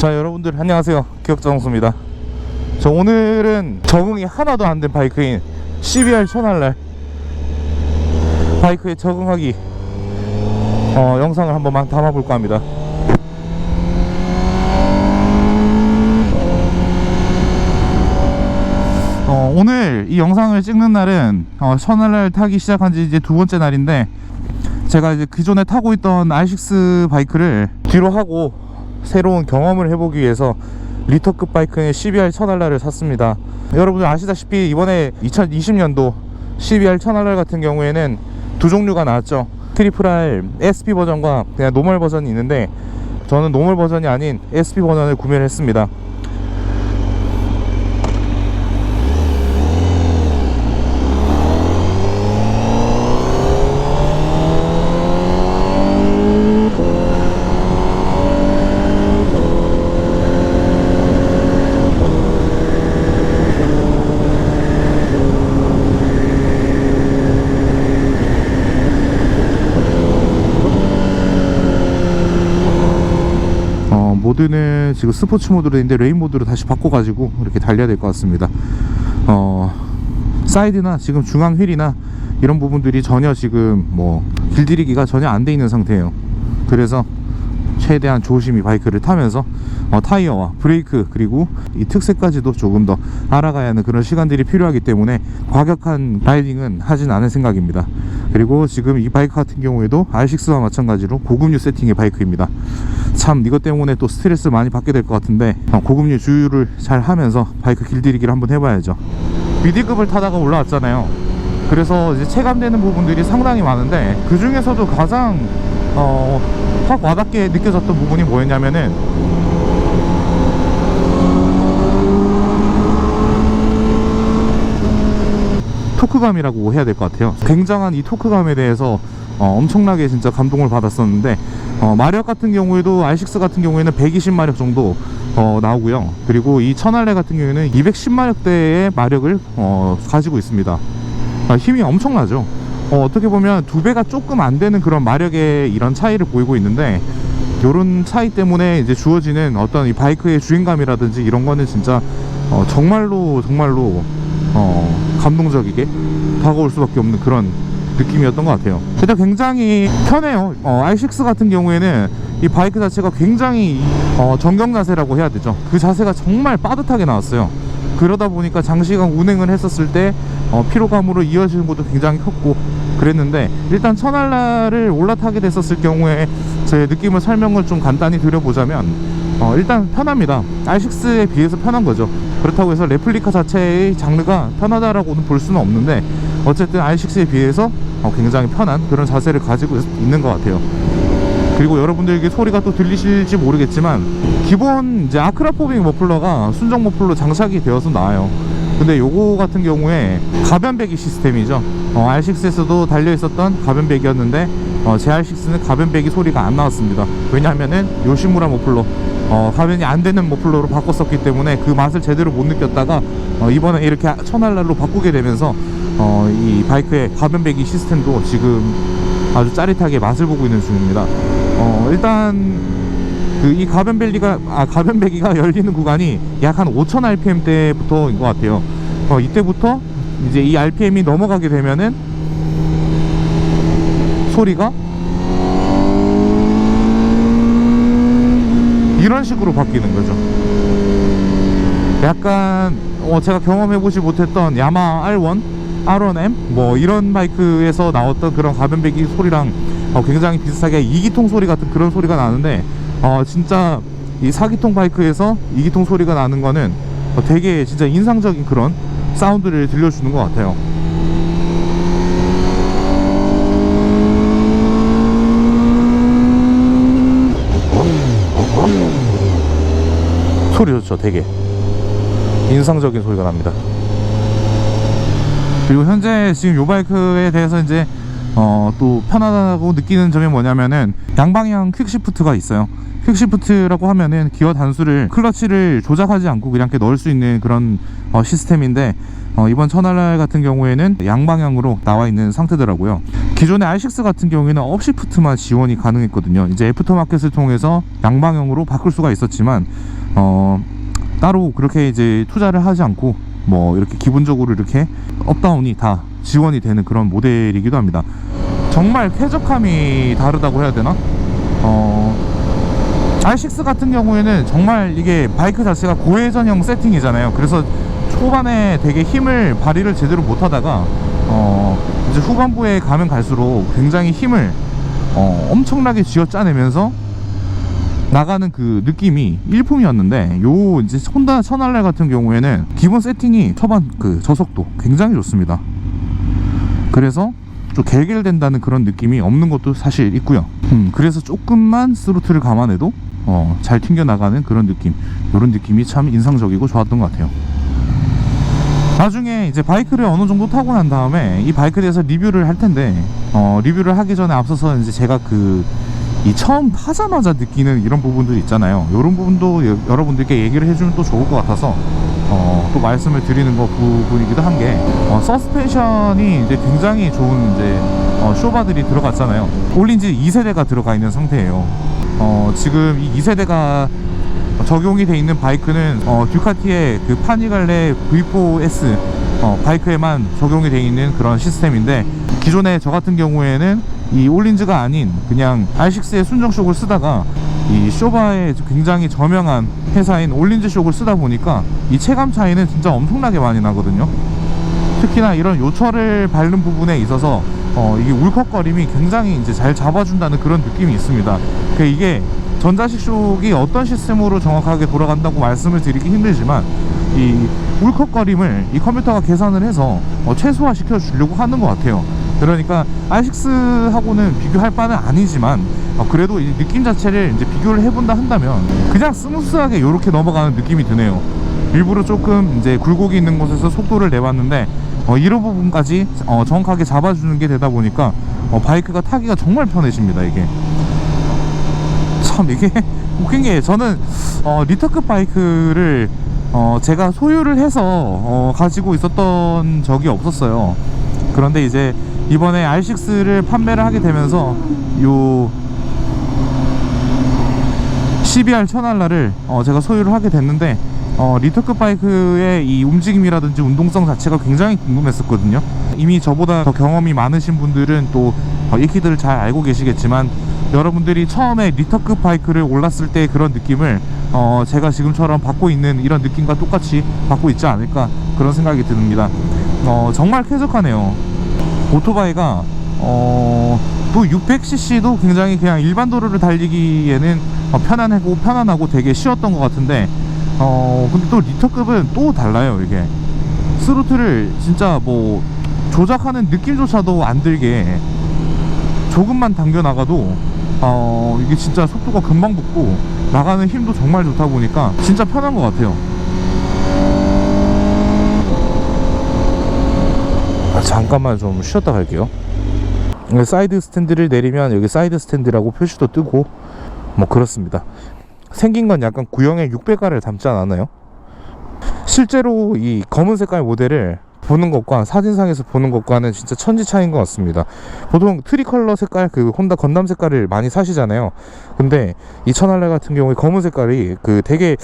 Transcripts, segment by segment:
자 여러분들 안녕하세요. 기억장수입니다. 저 오늘은 적응이 하나도 안 된 바이크인 CBR 천할날 바이크에 적응하기 어, 영상을 한번 담아볼까 합니다. 어, 오늘 이 영상을 찍는 날은 어, 천할날 타기 시작한 지 이제 두 번째 날인데 제가 이제 기존에 타고 있던 R6 바이크를 뒤로 하고 새로운 경험을 해보기 위해서 리터급 바이크의 CBR 천할날을 샀습니다. 여러분들 아시다시피 이번에 2020년도 CBR 천할날 같은 경우에는 두 종류가 나왔죠. 트리플 R SP 버전과 그냥 노멀 버전이 있는데 저는 노멀 버전이 아닌 SP 버전을 구매를 했습니다. 어, 모드는 지금 스포츠 모드로 있는데 레인 모드로 다시 바꿔가지고 이렇게 달려야 될 것 같습니다. 어, 사이드나 지금 중앙 휠이나 이런 부분들이 전혀 지금 뭐 길들이기가 전혀 안 돼 있는 상태예요. 그래서 최대한 조심히 바이크를 타면서 어, 타이어와 브레이크 그리고 이 특색까지도 조금 더 알아가야 하는 그런 시간들이 필요하기 때문에 과격한 라이딩은 하진 않을 생각입니다. 그리고 지금 이 바이크 같은 경우에도 R6와 마찬가지로 고급류 세팅의 바이크입니다. 참 이것 때문에 또 스트레스 많이 받게 될 것 같은데 어, 고급류 주유를 잘 하면서 바이크 길들이기를 한번 해봐야죠. 미디급을 타다가 올라왔잖아요. 그래서 이제 체감되는 부분들이 상당히 많은데 그 중에서도 가장 어, 확 와닿게 느껴졌던 부분이 뭐였냐면은 토크감이라고 해야 될 것 같아요. 굉장한 이 토크감에 대해서 어, 엄청나게 진짜 감동을 받았었는데 어, 마력 같은 경우에도 R6 같은 경우에는 120마력 정도 어, 나오고요. 그리고 이 천할래 같은 경우에는 210마력대의 마력을 어, 가지고 있습니다. 아, 힘이 엄청나죠. 어, 어떻게 보면 두 배가 조금 안 되는 그런 마력의 이런 차이를 보이고 있는데 요런 차이 때문에 이제 주어지는 어떤 이 바이크의 주행감이라든지 이런 거는 진짜 어, 정말로 정말로 어, 감동적이게 다가올 수밖에 없는 그런 느낌이었던 것 같아요. 일단 굉장히 편해요. 어, R6 같은 경우에는 이 바이크 자체가 굉장히 어, 정경 자세라고 해야 되죠. 그 자세가 정말 빠듯하게 나왔어요. 그러다 보니까 장시간 운행을 했었을 때 어, 피로감으로 이어지는 것도 굉장히 컸고 그랬는데 일단 천알라를 올라타게 됐었을 경우에 제 느낌을 설명을 좀 간단히 드려보자면 어, 일단 편합니다. R6에 비해서 편한 거죠. 그렇다고 해서 레플리카 자체의 장르가 편하다라고는 볼 수는 없는데 어쨌든 R6에 비해서 어, 굉장히 편한 그런 자세를 가지고 있- 있는 것 같아요. 그리고 여러분들에게 소리가 또 들리실지 모르겠지만 기본 이제 아크라 포빙 머플러가 순정 머플러 장착이 되어서 나와요. 근데 요거 같은 경우에 가변배기 시스템이죠. 어, R6에서도 달려 있었던 가변배기였는데 어, 제 R6는 가변배기 소리가 안 나왔습니다. 왜냐하면은 요시무라 머플러 어, 가변이 안 되는 머플러로 바꿨었기 때문에 그 맛을 제대로 못 느꼈다가 어, 이번에 이렇게 천할날로 바꾸게 되면서 어, 이 바이크의 가변배기 시스템도 지금 아주 짜릿하게 맛을 보고 있는 중입니다. 어, 일단 그 이 가변벨리가 아 가변배기가 열리는 구간이 약 한 5,000 rpm 때부터인 것 같아요. 어, 이때부터 이제 이 rpm이 넘어가게 되면은 소리가 이런 식으로 바뀌는 거죠. 약간 어, 제가 경험해보지 못했던 야마 R1, R1M 뭐 이런 바이크에서 나왔던 그런 가변배기 소리랑 어, 굉장히 비슷하게 2기통 소리 같은 그런 소리가 나는데 어, 진짜 이 4기통 바이크에서 2기통 소리가 나는 거는 어, 되게 진짜 인상적인 그런 사운드를 들려주는 것 같아요. 소리 좋죠, 되게. 인상적인 소리가 납니다. 그리고 현재 지금 요 바이크에 대해서 이제 어, 또 편하다고 느끼는 점이 뭐냐면은 양방향 퀵시프트가 있어요. 퀵시프트라고 하면은 기어 단수를 클러치를 조작하지 않고 그냥 이렇게 넣을 수 있는 그런 어, 시스템인데 어, 이번 천알랄 같은 경우에는 양방향으로 나와 있는 상태더라고요. 기존의 R6 같은 경우에는 업시프트만 지원이 가능했거든요. 이제 애프터마켓을 통해서 양방향으로 바꿀 수가 있었지만 어, 따로 그렇게 이제 투자를 하지 않고 뭐 이렇게 기본적으로 이렇게 업다운이 다 지원이 되는 그런 모델이기도 합니다. 정말 쾌적함이 다르다고 해야 되나? 어, R6 같은 경우에는 정말 이게 바이크 자체가 고회전형 세팅이잖아요. 그래서 초반에 되게 힘을 발휘를 제대로 못하다가 어, 이제 후반부에 가면 갈수록 굉장히 힘을 어, 엄청나게 쥐어짜내면서 나가는 그 느낌이 일품이었는데 요 이제 혼다 천할래 같은 경우에는 기본 세팅이 초반 그 저속도 굉장히 좋습니다. 그래서 좀 개결된다는 그런 느낌이 없는 것도 사실 있고요. 음, 그래서 조금만 스로틀을 감안해도 어, 잘 튕겨 나가는 그런 느낌, 이런 느낌이 참 인상적이고 좋았던 것 같아요. 나중에 이제 바이크를 어느 정도 타고 난 다음에 이 바이크에 대해서 리뷰를 할 텐데 어, 리뷰를 하기 전에 앞서서 이제 제가 그 이 처음 타자마자 느끼는 이런 부분들이 있잖아요. 이런 부분도 여- 여러분들께 얘기를 해주면 또 좋을 것 같아서 어, 또 말씀을 드리는 거 부분이기도 한게 어, 서스펜션이 이제 굉장히 좋은 이제 어, 쇼바들이 들어갔잖아요. 올린 지 2세대가 들어가 있는 상태예요. 어, 지금 이 2세대가 적용이 돼 있는 바이크는 어, 듀카티의 그 파니갈레 V4S 어, 바이크에만 적용이 돼 있는 그런 시스템인데 기존에 저 같은 경우에는 이 올린즈가 아닌 그냥 R6의 순정 쇼크를 쓰다가 이 쇼바에 굉장히 저명한 회사인 올린즈 쇼크를 쓰다 보니까 이 체감 차이는 진짜 엄청나게 많이 나거든요. 특히나 이런 요철을 밟는 부분에 있어서 어, 이게 울컥거림이 굉장히 이제 잘 잡아준다는 그런 느낌이 있습니다. 그 이게 전자식 쇼크이 어떤 시스템으로 정확하게 돌아간다고 말씀을 드리기 힘들지만 이 울컥거림을 이 컴퓨터가 계산을 해서 어, 최소화 시켜 주려고 하는 것 같아요. 그러니까 R6하고는 비교할 바는 아니지만 어, 그래도 이 느낌 자체를 이제 비교를 해본다 한다면 그냥 스무스하게 이렇게 넘어가는 느낌이 드네요. 일부러 조금 이제 굴곡이 있는 곳에서 속도를 내봤는데 어, 이런 부분까지 어, 정확하게 잡아주는 게 되다 보니까 어, 바이크가 타기가 정말 편해집니다 이게 참 이게 웃긴 게 저는 어, 리터급 바이크를 어, 제가 소유를 해서 어, 가지고 있었던 적이 없었어요 그런데 이제 이번에 R6를 판매를 하게 되면서 요 CBR 천알라를 어, 제가 소유를 하게 됐는데 어, 리터급 바이크의 이 움직임이라든지 운동성 자체가 굉장히 궁금했었거든요. 이미 저보다 더 경험이 많으신 분들은 또 어, 익히들 잘 알고 계시겠지만 여러분들이 처음에 리터급 바이크를 올랐을 때 그런 느낌을 어, 제가 지금처럼 받고 있는 이런 느낌과 똑같이 받고 있지 않을까 그런 생각이 듭니다. 어, 정말 쾌적하네요. 오토바이가 어, 또 600cc도 굉장히 그냥 일반 도로를 달리기에는 어, 편안하고 편안하고 되게 쉬웠던 것 같은데 어 근데 또 리터급은 또 달라요 이게 스로틀을 진짜 뭐 조작하는 느낌조차도 안 들게 조금만 당겨 나가도 어 이게 진짜 속도가 금방 붙고 나가는 힘도 정말 좋다 보니까 진짜 편한 것 같아요. 잠깐만 좀 쉬었다 갈게요. 네, 사이드 스탠드를 내리면 여기 사이드 스탠드라고 표시도 뜨고 뭐 그렇습니다. 생긴 건 약간 구형의 600가를 닮지 않았나요? 실제로 이 검은 색깔 모델을 보는 것과 사진상에서 보는 것과는 진짜 천지 차이인 것 같습니다. 보통 트리컬러 색깔 그 혼다 건담 색깔을 많이 사시잖아요. 근데 이 천할래 같은 경우에 검은 색깔이 그 되게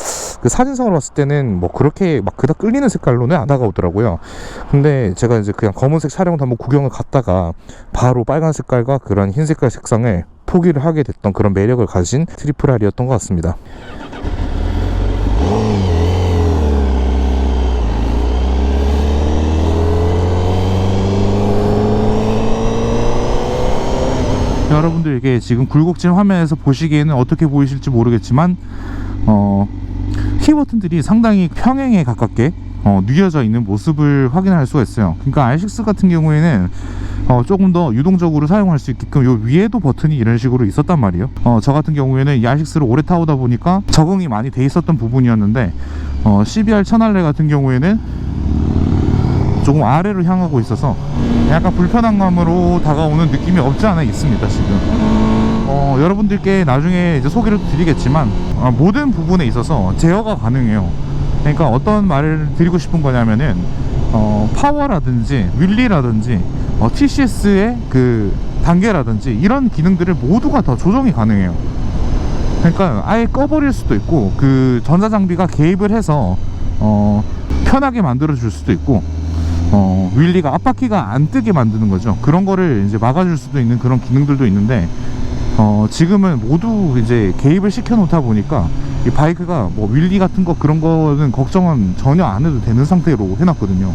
그 사진상으로 봤을 때는 뭐 그렇게 막 그닥 끌리는 색깔로는 안 다가오더라고요. 근데 제가 이제 그냥 검은색 촬영도 한번 구경을 갔다가 바로 빨간 색깔과 그런 흰 색깔 색상을 포기를 하게 됐던 그런 매력을 가진 트리플 R이었던 것 같습니다. 여러분들 이게 지금 굴곡진 화면에서 보시기에는 어떻게 보이실지 모르겠지만 어, 키 버튼들이 상당히 평행에 가깝게 어, 누여져 있는 모습을 확인할 수가 있어요. 그러니까 R6 같은 경우에는 어, 조금 더 유동적으로 사용할 수 있게끔 요 위에도 버튼이 이런 식으로 있었단 말이에요. 어, 저 같은 경우에는 이 R6를 오래 타오다 보니까 적응이 많이 돼 있었던 부분이었는데 어, CBR 천할래 같은 경우에는 조금 아래로 향하고 있어서 약간 불편한 감으로 다가오는 느낌이 없지 않아 있습니다 지금 어, 여러분들께 나중에 이제 소개를 드리겠지만 어, 모든 부분에 있어서 제어가 가능해요. 그러니까 어떤 말을 드리고 싶은 거냐면은 어, 파워라든지 윌리라든지 어, TCS의 그 단계라든지 이런 기능들을 모두가 다 조정이 가능해요. 그러니까 아예 꺼버릴 수도 있고 그 전자장비가 개입을 해서 어, 편하게 만들어 줄 수도 있고 어, 윌리가 앞바퀴가 안 뜨게 만드는 거죠. 그런 거를 이제 막아줄 수도 있는 그런 기능들도 있는데 어, 지금은 모두 이제 개입을 시켜 놓다 보니까 이 바이크가 뭐 윌리 같은 거 그런 거는 걱정은 전혀 안 해도 되는 상태로 해놨거든요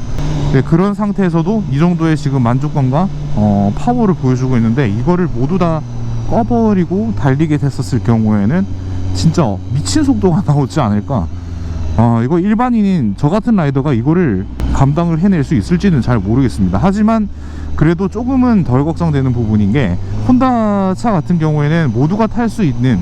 네, 그런 상태에서도 이 정도의 지금 만족감과 어, 파워를 보여주고 있는데 이거를 모두 다 꺼버리고 달리게 됐었을 경우에는 진짜 미친 속도가 나오지 않을까 어, 이거 일반인인 저 같은 라이더가 이거를 감당을 해낼 수 있을지는 잘 모르겠습니다. 하지만 그래도 조금은 덜 걱정되는 부분인 게 혼다 차 같은 경우에는 모두가 탈 수 있는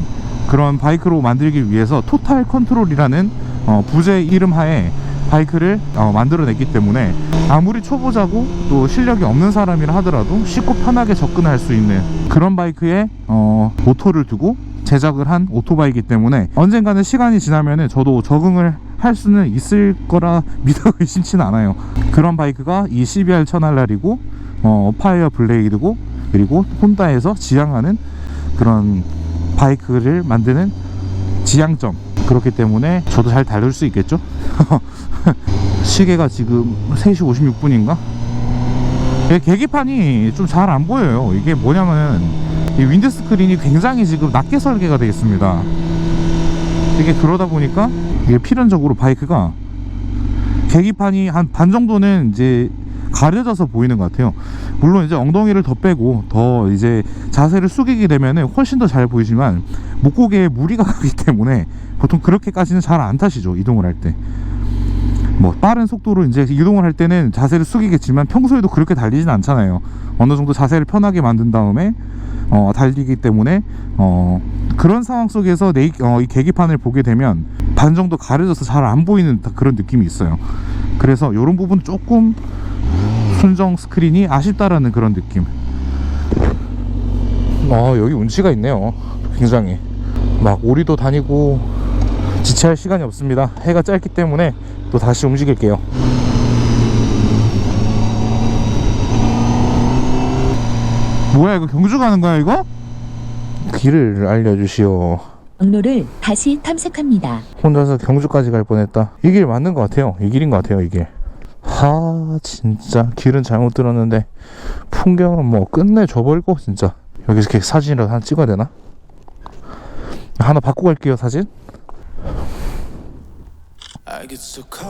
그런 바이크로 만들기 위해서 토탈 컨트롤이라는 어, 부제 이름 하에 바이크를 어, 만들어냈기 때문에 아무리 초보자고 또 실력이 없는 사람이라 하더라도 쉽고 편하게 접근할 수 있는 그런 바이크에 어, 모토를 두고 제작을 한 오토바이기 때문에 언젠가는 시간이 지나면은 저도 적응을 할 수는 있을 거라 믿어 의심치는 않아요. 그런 바이크가 이 CBR 천알날이고 어, 파이어 블레이드고 그리고 혼다에서 지향하는 그런 바이크를 만드는 지향점 그렇기 때문에 저도 잘 다룰 수 있겠죠? 시계가 지금 3시 56분인가? 계기판이 좀 잘 안 보여요. 이게 뭐냐면 이 윈드 스크린이 굉장히 지금 낮게 설계가 되어 있습니다. 이게 그러다 보니까 이게 필연적으로 바이크가 계기판이 한 반 정도는 이제 가려져서 보이는 것 같아요. 물론 이제 엉덩이를 더 빼고 더 이제 자세를 숙이게 되면은 훨씬 더 잘 보이지만 목고개에 무리가 가기 때문에 보통 그렇게까지는 잘 안 타시죠 이동을 할 때. 뭐 빠른 속도로 이제 이동을 할 때는 자세를 숙이겠지만 평소에도 그렇게 달리진 않잖아요. 어느 정도 자세를 편하게 만든 다음에 어, 달리기 때문에 어, 그런 상황 속에서 내, 어, 이 계기판을 보게 되면 반 정도 가려져서 잘 안 보이는 그런 느낌이 있어요. 그래서 이런 부분 조금 순정 스크린이 아쉽다라는 그런 느낌. 어 여기 운치가 있네요. 굉장히 막 오리도 다니고 지체할 시간이 없습니다. 해가 짧기 때문에 또 다시 움직일게요. 뭐야 이거 경주 가는 거야 이거? 길을 알려주시오. 경로를 다시 탐색합니다. 혼자서 경주까지 갈 뻔했다. 이 길 맞는 것 같아요. 이 길인 것 같아요. 이 길. 하 진짜 길은 잘못 들었는데 풍경은 뭐 끝내 줘버리고 진짜 여기 이렇게 사진이라도 하나 찍어야 되나? 하나 받고 갈게요 사진. I get so caught